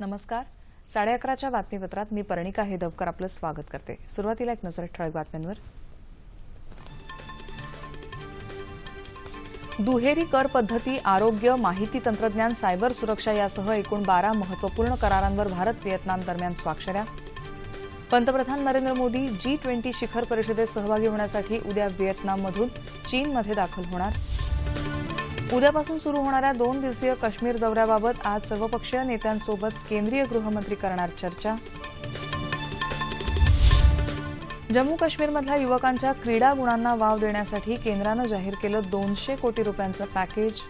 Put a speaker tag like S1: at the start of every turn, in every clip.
S1: नमस्कार. साडे अकराच्या बातमीपत्रात मी पर्णिका हेदवकर आपलं स्वागत करते. सुरुवातीला एक नजर ठळक बातम्यांवर. दुहेरी कर पद्धती आरोग्य माहिती तंत्रज्ञान सायबर सुरक्षा यासह एकूण बारा महत्त्वपूर्ण करारांवर भारत व्हिएतनाम दरम्यान स्वाक्षऱ्या पंतप्रधान नरेंद्र मोदी जी ट्वेंटी शिखर परिषदेत सहभागी होण्यासाठी उद्या व्हिएतनाममधून चीनमध्ये दाखल होणार. उद्यापासून सुरू होणाऱ्या दोन दिवसीय काश्मीर दौऱ्याबाबत आज सर्वपक्षीय नेत्यांसोबत केंद्रीय गृहमंत्री करणार चर्चा. जम्मू काश्मीरमधल्या युवकांच्या क्रीडा गुणांना वाव देण्यासाठी केंद्रानं जाहीर केलं दोनशे कोटी रुपयांचं पॅकेज.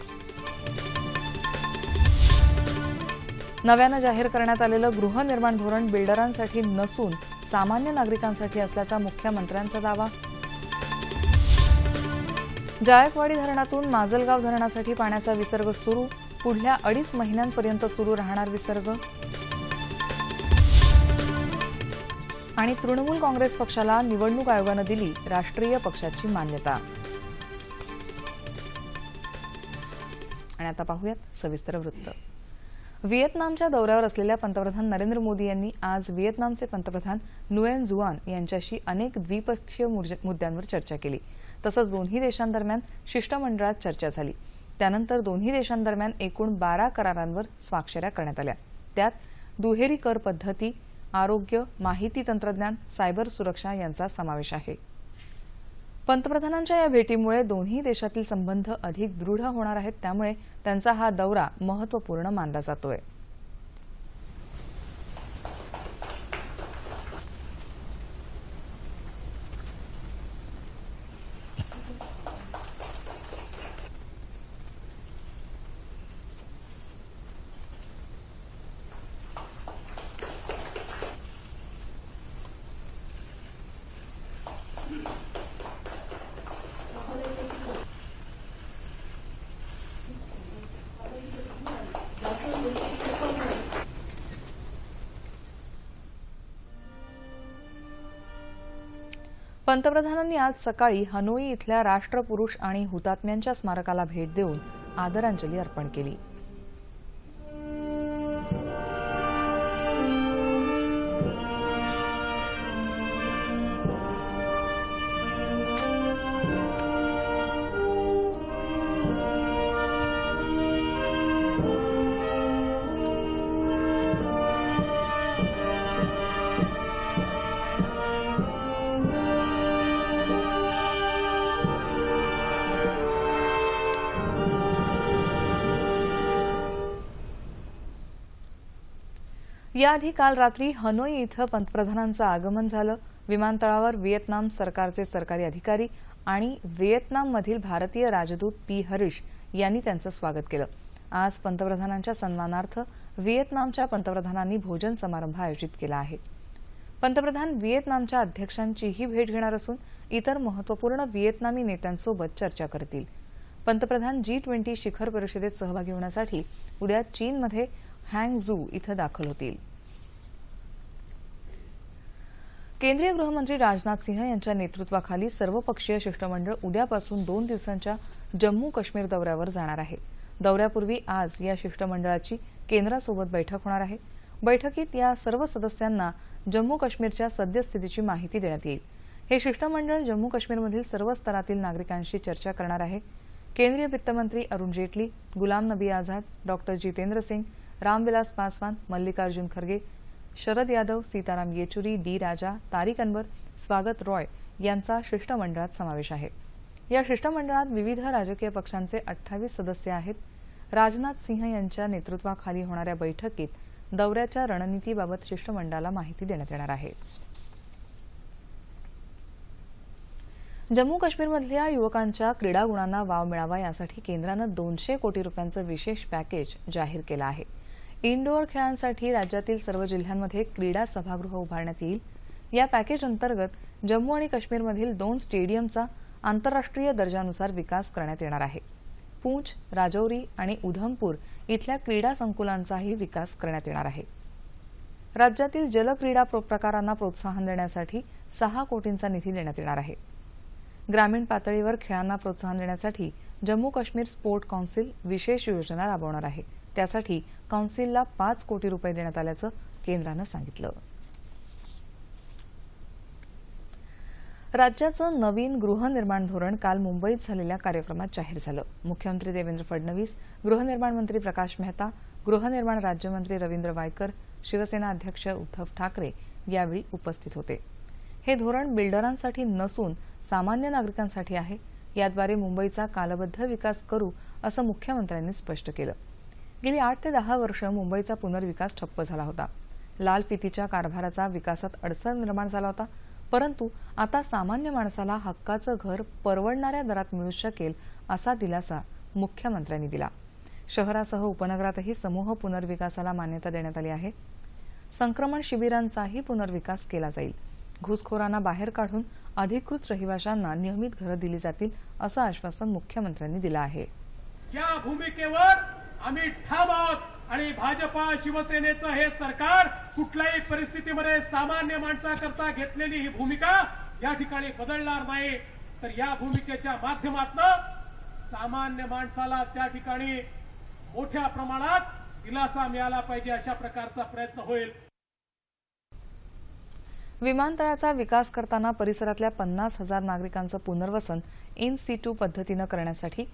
S1: नव्यानं जाहीर करण्यात आलेलं गृहनिर्माण धोरण बिल्डरांसाठी नसून सामान्य नागरिकांसाठी असल्याचा मुख्यमंत्र्यांचा दावा. जायकवाडी धरणातून माजलगाव धरणासाठी पाण्याचा विसर्ग सुरू. पुढल्या अडीच महिन्यांपर्यंत सुरू राहणार विसर्ग. आणि तृणमूल काँग्रेस पक्षाला निवडणूक आयोगानं दिली राष्ट्रीय पक्षाची मान्यता. आणि आता पाहूयात सविस्तर वृत्त. व्हिएतनामच्या दौऱ्यावर असलेल्या पंतप्रधान नरेंद्र मोदी यांनी आज व्हिएतनामचे पंतप्रधान नुएन झुआन यांच्याशी अनेक द्विपक्षीय मुद्द्यांवर चर्चा केली. तसंच दोन्ही देशांदरम्यान शिष्टमंडळात चर्चा झाली. त्यानंतर दोन्ही देशांदरम्यान एकूण बारा करारांवर स्वाक्षऱ्या करण्यात आल्या. त्यात दुहेरी कर पद्धती आरोग्य माहिती तंत्रज्ञान सायबर सुरक्षा यांचा समावेश आहे. पंतप्रधानांच्या या भेटीमुळे दोन्ही देशातील संबंध अधिक दृढ होणार आहेत. त्यामुळे त्यांचा हा दौरा महत्त्वपूर्ण मानला जातोय. पंतप्रधानांनी आज सकाळी हनोई इथल्या राष्ट्रपुरुष आणि हुतात्म्यांच्या स्मारकाला भेट देऊन आदरांजली अर्पण केली. याआधी काल रात्री हनोई इथं पंतप्रधानांचं आगमन झालं. विमानतळावर व्हिएतनाम सरकारचे सरकारी अधिकारी आणि व्हिएतनाममधील भारतीय राजदूत पी. हरीश यांनी त्यांचं स्वागत केलं. आज पंतप्रधानांच्या सन्मानार्थ व्हिएतनामच्या पंतप्रधानांनी भोजन समारंभ आयोजित केला आहे. पंतप्रधान व्हिएतनामच्या अध्यक्षांचीही भेट घेणार असून इतर महत्त्वपूर्ण व्हिएतनामी नेत्यांसोबत चर्चा करतील. पंतप्रधान जी ट्वेंटी शिखर परिषदेत सहभागी होण्यासाठी उद्या चीनमध्ये हँग झू इथं दाखल होतील. केंद्रीय गृहमंत्री राजनाथ सिंह यांच्या नेतृत्वाखाली सर्वपक्षीय शिष्टमंडळ उद्यापासून दोन दिवसांच्या जम्मू काश्मीर दौऱ्यावर जाणार आहे. दौऱ्यापूर्वी आज या शिष्टमंडळाची केंद्रासोबत बैठक होणार आहे. बैठकीत या सर्व सदस्यांना जम्मू काश्मीरच्या सद्यस्थितीची माहिती देण्यात येईल. हे शिष्टमंडळ जम्मू काश्मीरमधील सर्व स्तरातील नागरिकांशी चर्चा करणार आहे. केंद्रीय वित्तमंत्री अरुण जेटली गुलाम नबी आझाद डॉक्टर जितेंद्र सिंग रामविलास पासवान मल्लिकार्जुन खरगे शरद यादव सीताराम येचुरी डी राजा तारिक अनवर स्वागत रॉय यांचा शिष्टमंडळात समावेश आहे. या शिष्टमंडळात विविध राजकीय पक्षांचे अठ्ठावीस सदस्य आहेत. राजनाथ सिंह यांच्या नेतृत्वाखाली होणाऱ्या बैठकीत दौऱ्याच्या रणनीतीबाबत शिष्टमंडळाला माहिती देण्यात येणार आहे. जम्मू काश्मीरमधल्या युवकांच्या क्रीडा गुणांना वाव मिळावा यासाठी केंद्रानं दोनशे कोटी रुपयांचं विशेष पॅकेज जाहीर केलं आहे. इनडोअर खेळांसाठी राज्यातील सर्व जिल्ह्यांमध्ये क्रीडा सभागृह उभारण्यात येईल. या पॅकेज अंतर्गत जम्मू आणि काश्मीरमधील दोन स्टेडियमचा आंतरराष्ट्रीय दर्जानुसार विकास करण्यात येणार आहे. पूंछ राजौरी आणि उधमपूर इथल्या क्रीडा संकुलांचाही विकास करण्यात येणार आहे. राज्यातील जलक्रीडा प्रकारांना प्रोत्साहन देण्यासाठी सहा कोटींचा निधी देण्यात येणार आहे. ग्रामीण पातळीवर खेळांना प्रोत्साहन देण्यासाठी जम्मू काश्मीर स्पोर्ट कौन्सिल विशेष योजना राबवणार आहे. त्यासाठी कौन्सिलला पाच कोटी रुपये देण्यात आल्याचं केंद्रानं सांगितलं. राज्याचं नवीन गृहनिर्माण धोरण काल मुंबईत झालेल्या कार्यक्रमात जाहीर झालं. मुख्यमंत्री देवेंद्र फडणवीस गृहनिर्माण मंत्री प्रकाश मेहता गृहनिर्माण राज्यमंत्री रवींद्र वायकर शिवसेना अध्यक्ष उद्धव ठाकरे यावेळी उपस्थित होते. हे धोरण बिल्डरांसाठी नसून सामान्य नागरिकांसाठी आहे. याद्वारे मुंबईचा कालबद्ध विकास करू असं मुख्यमंत्र्यांनी स्पष्ट केलं. गेली आठ ते दहा वर्ष मुंबईचा पुनर्विकास ठप्प झाला होता. लाल फितीच्या कारभाराचा विकासात अडचण निर्माण झाला होता. परंतु आता सामान्य माणसाला हक्काचं घर परवडणाऱ्या दरात मिळू शकेल असा दिलासा मुख्यमंत्र्यांनी दिला. शहरासह उपनगरातही समूह पुनर्विकासाला मान्यता देण्यात आली आहे. संक्रमण शिबिरांचाही पुनर्विकास केला जाईल. घुसखोरांना बाहेर काढून अधिकृत रहिवाशांना नियमित घरं दिली जातील असं आश्वासन मुख्यमंत्र्यांनी दिलं आहे.
S2: या भूमिकेवर आम्ही ठाम आहोत. आणि भाजपा शिवसेनेचं हे सरकार कुठल्याही परिस्थितीमध्ये सामान्य माणसाकरता घेतलेली ही भूमिका या ठिकाणी बदलणार नाही. तर या भूमिकेच्या माध्यमातून सामान्य माणसाला त्या ठिकाणी मोठ्या प्रमाणात दिलासा मिळाला पाहिजे अशा प्रकारचा प्रयत्न होईल.
S1: विमानतळाचा विकास करताना परिसरातल्या पन्नास हजार नागरिकांचं पुनर्वसन इन सिटू पद्धतीनं करण्यासाठी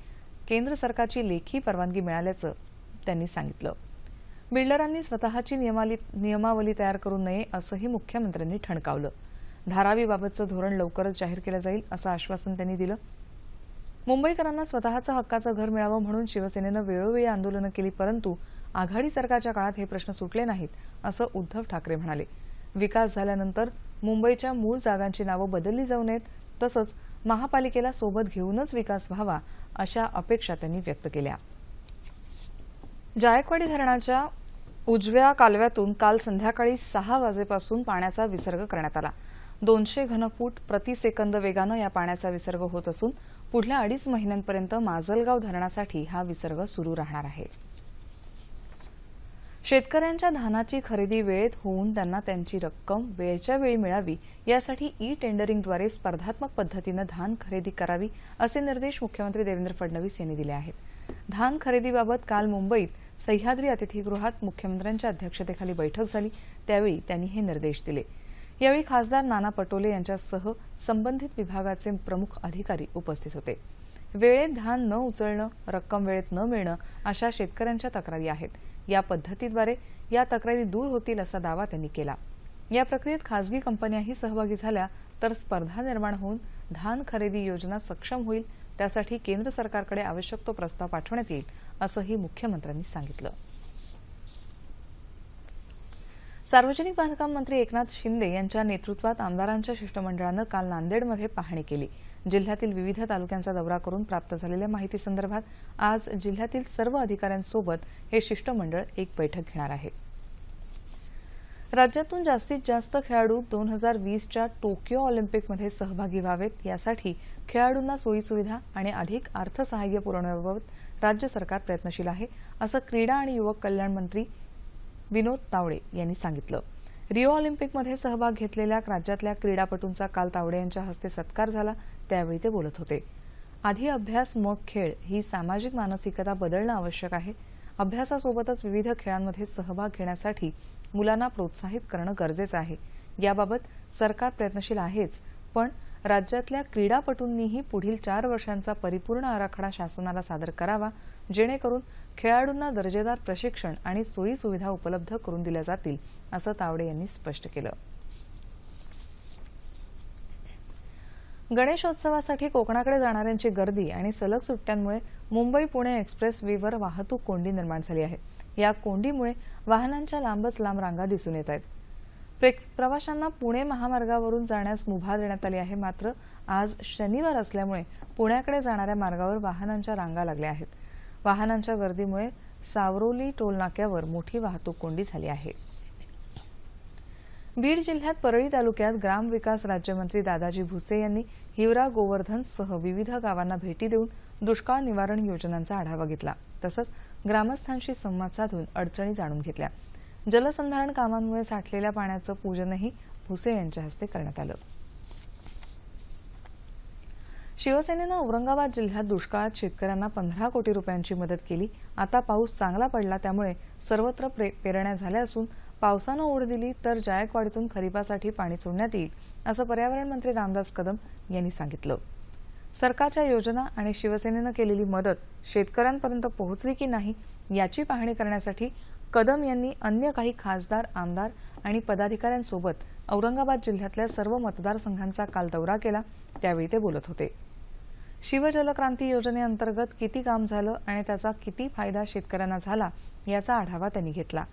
S1: केंद्र सरकारची लेखी परवानगी मिळाल्याचं त्यांनी सांगितलं. बिल्डरांनी स्वतःची नियमावली तयार करू नये असंही मुख्यमंत्र्यांनी ठणकावलं. धारावीबाबतचं धोरण लवकरच जाहीर केलं जाईल असं आश्वासन त्यांनी दिलं. मुंबईकरांना स्वतःचं हक्काचं घर मिळावं म्हणून शिवसेनेनं वेळोवेळी आंदोलनं केली परंतु आघाडी सरकारच्या काळात हे प्रश्न सुटले नाहीत असं उद्धव ठाकरे म्हणाले. विकास झाल्यानंतर मुंबईच्या मूळ जागांची नावं बदलली जाऊ नयेत तसंच महापालिकेला सोबत घेऊनच विकास व्हावा अशा अपेक्षा त्यांनी व्यक्त केल्या. जायकवाडी धरणाच्या उजव्या कालव्यातून काल संध्याकाळी सहा वाजेपासून पाण्याचा विसर्ग करण्यात आला. दोनशे घनफूट प्रति सेकंद वेगानं या पाण्याचा विसर्ग होत असून पुढल्या अडीच महिन्यांपर्यंत माजलगाव धरणासाठी हा विसर्ग सुरू राहणार आहे. शेतकऱ्यांच्या धानाची खरेदी वेळेत होऊन त्यांना त्यांची रक्कम वेळच्या वेळी मिळावी यासाठी ई टेंडरिंगद्वारे स्पर्धात्मक पद्धतीनं धान खरेदी करावी असे निर्देश मुख्यमंत्री देवेंद्र फडणवीस यांनी दिले आहेत. धान खरेदीबाबत काल मुंबईत सह्याद्री अतिथीगृहात मुख्यमंत्र्यांच्या अध्यक्षतेखाली बैठक झाली त्यावेळी त्यांनी हे निर्देश दिले. यावेळी खासदार नाना पटोले यांच्यासह संबंधित विभागाचे प्रमुख अधिकारी उपस्थित होते. वेळेत धान न उचलणं रक्कम वेळेत न मिळणं अशा शेतकऱ्यांच्या तक्रारी आहेत. या पद्धतीद्वारे या तक्रारी दूर होतील असा दावा त्यांनी केला. या प्रक्रियेत खासगी कंपन्याही सहभागी झाल्या तर स्पर्धा निर्माण होऊन धान खरेदी योजना सक्षम होईल. त्यासाठी केंद्र सरकारकडे आवश्यक तो प्रस्ताव पाठवण्यात येईल असंही मुख्यमंत्र्यांनी सांगितलं. सार्वजनिक बांधकाम मंत्री एकनाथ शिंदे यांच्या नेतृत्वात आमदारांच्या शिष्टमंडळानं काल नांदेडमध्ये पाहणी केली. जिल्ह्यातील विविध तालुक्यांचा दौरा करून प्राप्त झालेल्या माहितीसंदर्भात आज जिल्ह्यातील सर्व अधिकाऱ्यांसोबत हे शिष्टमंडळ एक बैठक घेणार आहे. राज्यातून जास्तीत जास्त खेळाडू दोन हजार वीसच्या टोकियो ऑलिम्पिकमध्ये सहभागी व्हावेत यासाठी खेळाडूंना सोयीसुविधा आणि अधिक अर्थसहाय्य पुरवण्याबाबत राज्य सरकार प्रयत्नशील आहे असं क्रीडा आणि युवक कल्याण मंत्री विनोद तावडे यांनी सांगितलं. रिओ ऑलिम्पिकमध्ये सहभाग घेतलेल्या राज्यातल्या क्रीडापटूंचा काल तावडे यांच्या हस्ते सत्कार झाला. त्यावेळी ते बोलत होते. आधी अभ्यास मग खेळ ही सामाजिक मानसिकता बदलणं आवश्यक आहे. अभ्यासासोबतच विविध खेळांमध्ये सहभाग घेण्यासाठी मुलांना प्रोत्साहित करणं गरजेचं आहे. याबाबत सरकार प्रयत्नशील आहेच पण राज्यातल्या क्रीडापटूंनीही पुढील चार वर्षांचा परिपूर्ण आराखडा शासनाला सादर करावा जेणेकरून खेळाडूंना दर्जेदार प्रशिक्षण आणि सोयी सुविधा उपलब्ध करून दिल्या जातील असं तावडे यांनी स्पष्ट केलं. गणेशोत्सवासाठी कोकणाकडे जाणाऱ्यांची गर्दी आणि सलग सुट्ट्यांमुळे मुंबई पुणे एक्सप्रेस वेवर वाहतूक कोंडी निर्माण झाली आहे. या कोंडीमुळे वाहनांच्या लांबच लांब रांगा दिसून येत आहेत. प्रवाशांना पुणे महामार्गावरून जाण्यास मुभा देण्यात आली आहे. मात्र आज शनिवार असल्यामुळे पुण्याकडे जाणाऱ्या मार्गावर वाहनांच्या रांगा लागल्या आहेत. वाहनांच्या गर्दीमुळे सावरोली टोलनाक्यावर मोठी वाहतूक कोंडी झाली आहे. बीड जिल्ह्यात परळी तालुक्यात ग्रामविकास राज्यमंत्री दादाजी भुसे यांनी हिवरा गोवर्धन सह विविध गावांना भेटी देऊन दुष्काळ निवारण योजनांचा आढावा घेतला. तसंच ग्रामस्थांशी संवाद साधून अडचणी जाणून घेतल्या. जलसंधारण कामांमुळे साठलेल्या पाण्याचं पूजनही भुसे यांच्या हस्ते करण्यात आलं. शिवसेनेनं औरंगाबाद जिल्ह्यात दुष्काळात शेतकऱ्यांना पंधरा कोटी रुपयांची मदत केली. आता पाऊस चांगला पडला त्यामुळे सर्वत्र पेरण्या झाल्या असून पावसानं ओढ दिली तर जायकवाडीतून खरीपासाठी पाणी सोडण्यात येईल असं पर्यावरण मंत्री रामदास कदम यांनी सांगितलं. सरकारच्या योजना आणि शिवसेनेनं केलेली मदत शेतकऱ्यांपर्यंत पोहोचली की नाही याची पाहणी करण्यासाठी कदम यांनी अन्य काही खासदार आमदार आणि पदाधिकाऱ्यांसोबत औरंगाबाद जिल्ह्यातल्या सर्व मतदारसंघांचा काल दौरा केला त्यावेळी ते बोलत होते. शिवजलक्रांती योजनेअंतर्गत किती काम झालं आणि त्याचा किती फायदा शेतकऱ्यांना झाला याचा आढावा त्यांनी घेतला.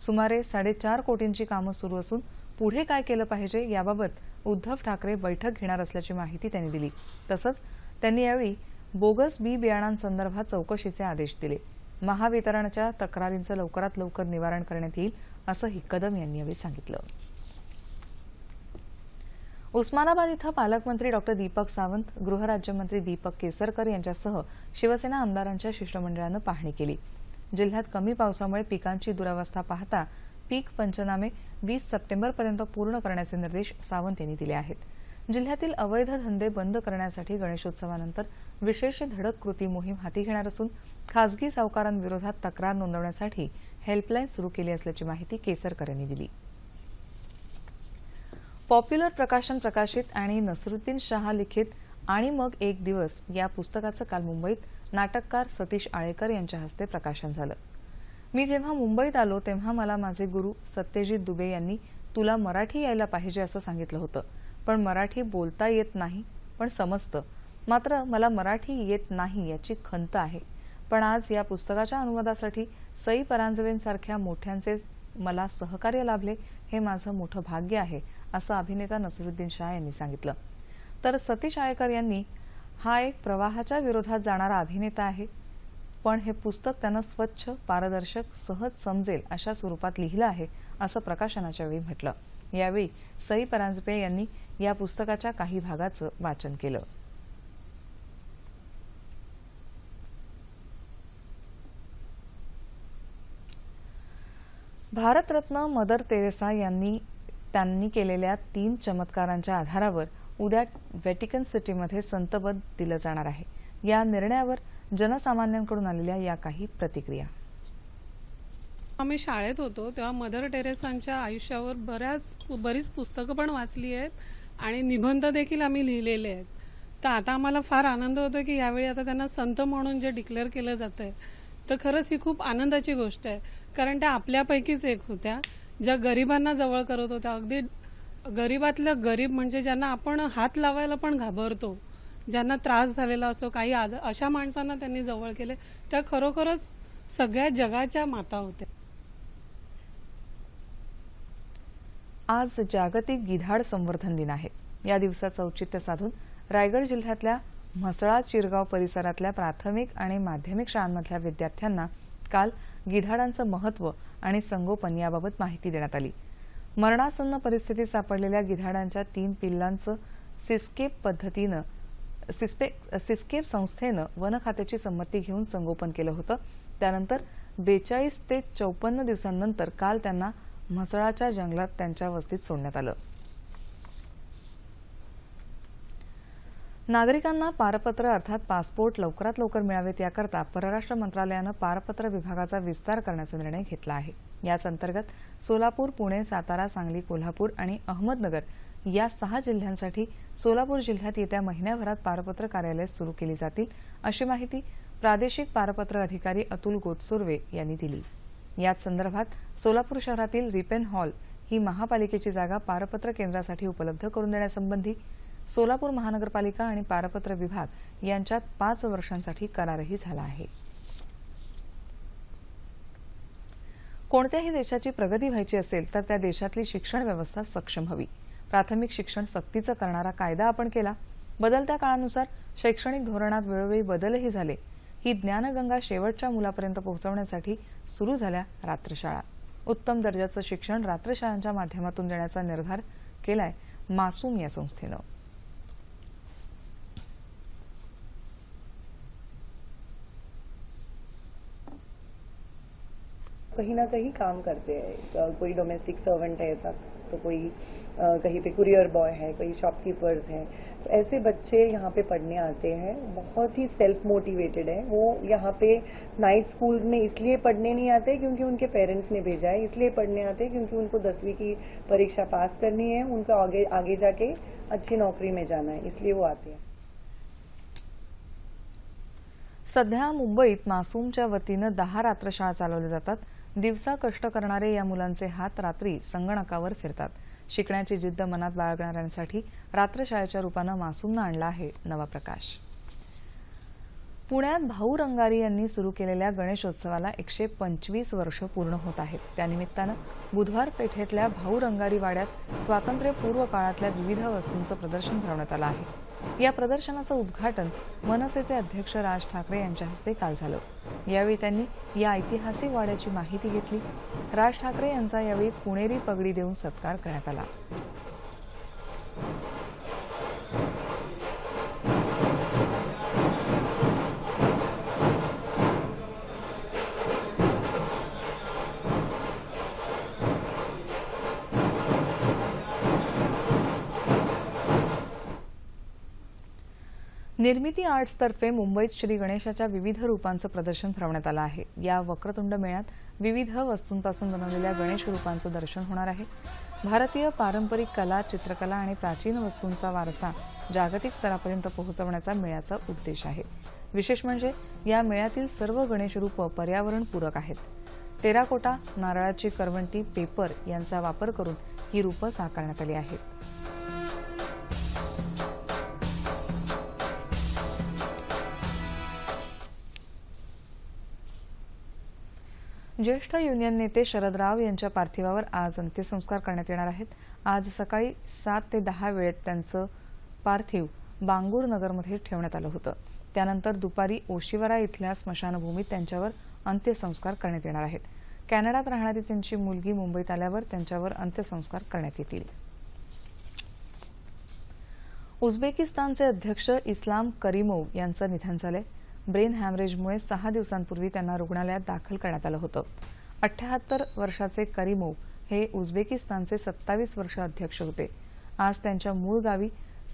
S1: सुमारे साडेचार कोटींची कामं सुरू असून पुढे काय केलं पाहिजे याबाबत उद्धव ठाकरे बैठक घेणार असल्याची माहिती त्यांनी दिली. तसंच त्यांनी यावेळी बोगस बी बियाणांसंदर्भात चौकशीचे आदेश दिले. महावितरणच्या तक्रारींचं लवकरात लवकर निवारण करण्यात येईल असंही कदम यांनी यावेळी सांगितलं. उस्मानाबाद इथं पालकमंत्री डॉक्टर दीपक सावंत गृहराज्यमंत्री दीपक केसरकर यांच्यासह शिवसेना आमदारांच्या शिष्टमंडळानं पाहणी केली. जिल्ह्यात कमी पावसामुळे पिकांची दुरावस्था पाहता पीक पंचनामे वीस सप्टेंबरपर्यंत पूर्ण करण्याचे निर्देश सावंत यांनी दिले आहेत. जिल्ह्यातील अवैध धंदे बंद करण्यासाठी गणेशोत्सवानंतर विशेष धडक कृती मोहीम हाती घेणार असून खासगी सावकारांविरोधात तक्रार नोंदवण्यासाठी हेल्पलाईन सुरू केली असल्याची माहिती केसरकर यांनी दिली. पॉप्युलर प्रकाशन प्रकाशित आणि नसरुद्दीन शहा लिखित आणि मग एक दिवस या पुस्तकाचं काल मुंबईत नाटककार सतीश आळेकर यांच्या हस्ते प्रकाशन झालं. मी जेव्हा मुंबईत आलो तेव्हा मला माझे गुरु सत्यजित दुबे यांनी तुला मराठी यायला पाहिजे असं सांगितलं होतं. पण मराठी बोलता येत नाही पण समजतं. मात्र मला मराठी येत नाही याची खंत आहे. पण आज या पुस्तकाच्या अनुवादासाठी सई परांजवेंसारख्या मोठ्यांचे मला सहकार्य लाभले हे माझं मोठं भाग्य आहे असं अभिनेता नसरुद्दीन शाह यांनी सांगितलं. तर सतीश आळेकर यांनी हा एक प्रवाहाच्या विरोधात जाणारा अभिनेता आहे पण हे पुस्तक त्यानं स्वच्छ पारदर्शक सहज समजेल अशा स्वरूपात लिहिलं आहे असं प्रकाशनाच्या वेळी म्हटलं. यावेळी सई परांजपे यांनी या पुस्तकाच्या काही भागाचं वाचन केलं. भारतरत्न मदर तेरेसा यांनी त्यांनी केलेल्या तीन चमत्कारांच्या आधारावर उद्या व्हॅटिकन सिटीमध्ये संतपद दिलं जाणार आहे. या निर्णयावर जनसामान्यांकडून आलेल्या या काही प्रतिक्रिया.
S3: आम्ही शाळेत होतो तेव्हा मदर टेरेसांच्या आयुष्यावर बऱ्याच बरीच पुस्तकं पण वाचली आहेत. आणि निबंध देखील आम्ही लिहिलेले आहेत. तर आता आम्हाला फार आनंद होतो की यावेळी आता त्यांना संत म्हणून जे डिक्लेअर केलं जातं आहे तर खरंच ही खूप आनंदाची गोष्ट आहे. कारण त्या आपल्यापैकीच एक होत्या ज्या गरिबांना जवळ करत होत्या. अगदी गरीबातलं गरीब म्हणजे ज्यांना आपण हात लावायला पण घाबरतो ज्यांना त्रास झालेला असतो काही आज अशा माणसांना त्यांनी जवळ केले त्या खरोखरच सगळ्या जगाच्या माता होत्या.
S1: आज जागतिक गिधाड संवर्धन दिन आहे. या दिवसाचं औचित्य साधून रायगड जिल्ह्यातल्या म्हसळा चिरगाव परिसरातल्या प्राथमिक आणि माध्यमिक शाळांमधल्या विद्यार्थ्यांना काल गिधाडांचं महत्त्व आणि संगोपन याबाबत माहिती देण्यात आली. मरणासन्न परिस्थितीत सापडलेल्या गिधाडांच्या तीन पिल्लांचं सिस्केप पद्धतीनं सिस्पे सिस्केप संस्थेनं वन खात्याची संमती घेऊन संगोपन केलं होतं. त्यानंतर बेचाळीस ते चौपन्न दिवसांनंतर काल त्यांना म्हसळाच्या जंगलात त्यांच्या वस्तीत सोडण्यात आलं. नागरिकांना पारपत्र अर्थात पासपोर्ट लवकरात लवकर मिळावेत याकरता परराष्ट्र मंत्रालयानं पारपत्र विभागाचा विस्तार करण्याचा निर्णय घेतला आहे. याच अंतर्गत सोलापूर पुणे सातारा सांगली कोल्हापूर आणि अहमदनगर या सहा जिल्ह्यांसाठी सोलापूर जिल्ह्यात येत्या महिन्याभरात पारपत्र कार्यालय सुरू केली जातील अशी माहिती प्रादेशिक पारपत्र अधिकारी अतुल गोतसुर्वे यांनी दिली. याच संदर्भात सोलापूर शहरातील रिपेन हॉल ही महापालिकेची जागा पारपत्र केंद्रासाठी उपलब्ध करून देण्यासंबंधी सोलापूर महानगरपालिका आणि पारपत्र विभाग यांच्यात पाच वर्षांसाठी करारही झाला आहे. कोणत्याही देशाची प्रगती व्हायची असेल तर त्या देशातली शिक्षण व्यवस्था सक्षम हवी. प्राथमिक शिक्षण सक्तीचं करणारा कायदा आपण केला. बदलत्या काळानुसार शैक्षणिक धोरणात वेळोवेळी बदलही झाले. ही ज्ञानगंगा शेवटच्या मुलापर्यंत पोहोचवण्यासाठी सुरू झाल्या रात्रशाळा. उत्तम दर्जाचं शिक्षण रात्रशाळांच्या माध्यमातून देण्याचा निर्धार केलाय मासूम या संस्थेनं.
S4: कहीं ना कहीं काम करते हैं। कोई डोमेस्टिक सर्वेंट है तक तो कोई कहीं पे कुरियर बॉय है, कोई शॉपकीपर्स हैं। तो ऐसे बच्चे यहाँ पे पढ़ने आते हैं। बहुत ही सेल्फ मोटिवेटेड है। वो यहाँ पे नाइट स्कूल्स में इसलिए पढ़ने नहीं आते क्योंकि उनके पेरेंट्स ने भेजा है। इसलिए पढ़ने आते हैं क्योंकि उनको दसवीं की परीक्षा पास करनी है। उनको आगे आगे जाके अच्छी नौकरी में जाना है। इसलिए वो आते हैं।
S1: सध्या मुंबईत मासूमच्या वतीनं दहा रात्रशाळा चालवल्या दिवसा कष्ट करणारे या मुलांचे हात रात्री संगणकावर फिरतात. शिकण्याची जिद्द मनात बाळगणाऱ्यांसाठी रात्रशाळेच्या रूपानं मासूमनं आणला आहे नवा प्रकाश. पुण्यात भाऊ रंगारी यांनी सुरू केलेल्या गणेशोत्सवाला एकशे पंचवीस वर्ष पूर्ण होत आहेत. त्यानिमित्तानं बुधवार पेठेतल्या भाऊ रंगारी वाड्यात स्वातंत्र्यपूर्व काळातल्या विविध वस्तूंचं प्रदर्शन भरवण्यात आलं आहे. या प्रदर्शनाचं उद्घाटन मनसेचे अध्यक्ष राज ठाकरे यांच्या हस्ते काल झालं. यावेळी त्यांनी या ऐतिहासिक वाड्याची माहिती घेतली. राज ठाकरे यांचा यावेळी पुणेरी पगडी देऊन सत्कार करण्यात आला. निर्मिती आर्ट्सतर्फे मुंबईत श्री गणेशाच्या विविध रूपांचं प्रदर्शन भरवण्यात आलं आहे. या वक्रतुंड मेळ्यात विविध वस्तूंपासून बनवलेल्या गणेश रूपांचं दर्शन होणार आहे. भारतीय पारंपरिक कला चित्रकला आणि प्राचीन वस्तूंचा वारसा जागतिक स्तरापर्यंत पोहोचवण्याचा मेळ्याचा उद्देश आहे. विशेष म्हणजे या मेळ्यातील सर्व गणेश रूपं पर्यावरणपूरक आहेत. टेराकोटा नारळाची करवंटी पेपर यांचा वापर करून ही रूपं साकारण्यात आली आहेत. ज्येष्ठ युनियन नेते शरद राव यांच्या पार्थिवावर आज अंत्यसंस्कार करण्यात येणार आहेत. आज सकाळी सात ते दहा वेळेत त्यांचं पार्थिव बांगूर नगरमध्ये ठेवण्यात आलं होतं. त्यानंतर दुपारी ओशिवरा इथल्या स्मशानभूमीत त्यांच्यावर अंत्यसंस्कार करण्यात येणार आहेत. कॅनडात राहणारी त्यांची मुलगी मुंबईत आल्यावर त्यांच्यावर अंत्यसंस्कार करण्यात येतील. उझबेकिस्तानचे अध्यक्ष इस्लाम करीमोव यांचं निधन झालंय. ब्रेन हॅमरेजमुळे सहा दिवसांपूर्वी त्यांना रुग्णालयात दाखल करण्यात आलं होतं. अठ्याहत्तर वर्षाचे करीमोव हे उझबेकिस्तानचे सत्तावीस वर्ष अध्यक्ष होते. आज त्यांच्या मूळ गावी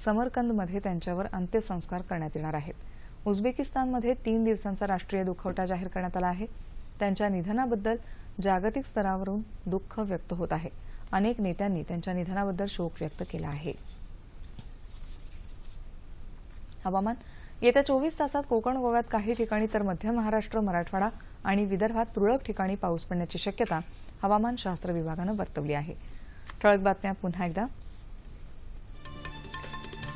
S1: समरकंदमध्ये त्यांच्यावर अंत्यसंस्कार करण्यात येणार आहेत. उझबेकिस्तानमध्ये तीन दिवसांचा राष्ट्रीय दुखवटा जाहीर करण्यात आला आहे. त्यांच्या निधनाबद्दल जागतिक स्तरावरून दुःख व्यक्त होत आहे. अनेक नेत्यांनी त्यांच्या निधनाबद्दल शोक व्यक्त केला आहे. हवामान येत्या चोवीस तासात कोकण गोव्यात काही ठिकाणी तर मध्य महाराष्ट्र मराठवाडा आणि विदर्भात तुरळक ठिकाणी पाऊस पडण्याची शक्यता हवामानशास्त्र विभागानं वर्तवली आहे. ठळक बातम्या पुन्हा एकदा.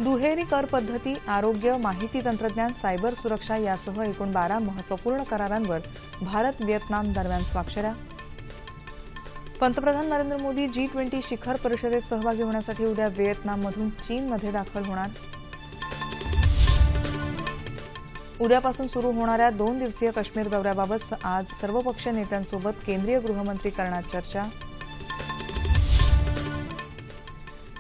S1: दुहेरी कर पद्धती आरोग्य माहिती तंत्रज्ञान सायबर सुरक्षा यासह एकूण बारा महत्त्वपूर्ण करारांवर भारत व्हिएतनाम दरम्यान स्वाक्षऱ्या. पंतप्रधान नरेंद्र मोदी जी ट्वेंटी शिखर परिषदेत सहभागी होण्यासाठी उद्या व्हिएतनाममधून चीनमध्ये दाखल होणार. उद्यापासून सुरू होणाऱ्या दोन दिवसीय काश्मीर दौऱ्याबाबत आज सर्वपक्षीय नेत्यांसोबत केंद्रीय गृहमंत्री करणार चर्चा.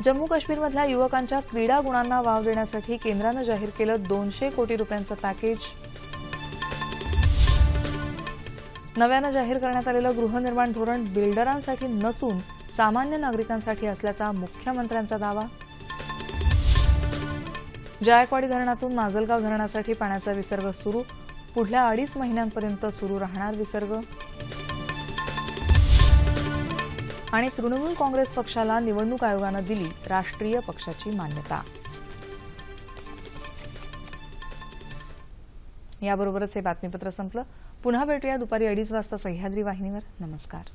S1: जम्मू काश्मीरमधल्या युवकांच्या क्रीडा गुणांना वाव देण्यासाठी केंद्रानं जाहीर केलं दोनशे कोटी रुपयांचं पॅकेज. नव्यानं जाहीर करण्यात आलेलं गृहनिर्माण धोरण बिल्डरांसाठी नसून सामान्य नागरिकांसाठी असल्याचा मुख्यमंत्र्यांचा दावा. जायकवाडी धरणातून माजलगाव धरणासाठी पाण्याचा विसर्ग सुरू. पुढल्या अडीच महिन्यांपर्यंत सुरू राहणार विसर्ग. आणि तृणमूल काँग्रेस पक्षाला निवडणूक आयोगानं दिली राष्ट्रीय पक्षाची मान्यता. याबरोबरच हे बातमीपत्र संपलं. पुन्हा भेटूया दुपारी अडीच वाजता सह्याद्री वाहिनीवर. नमस्कार.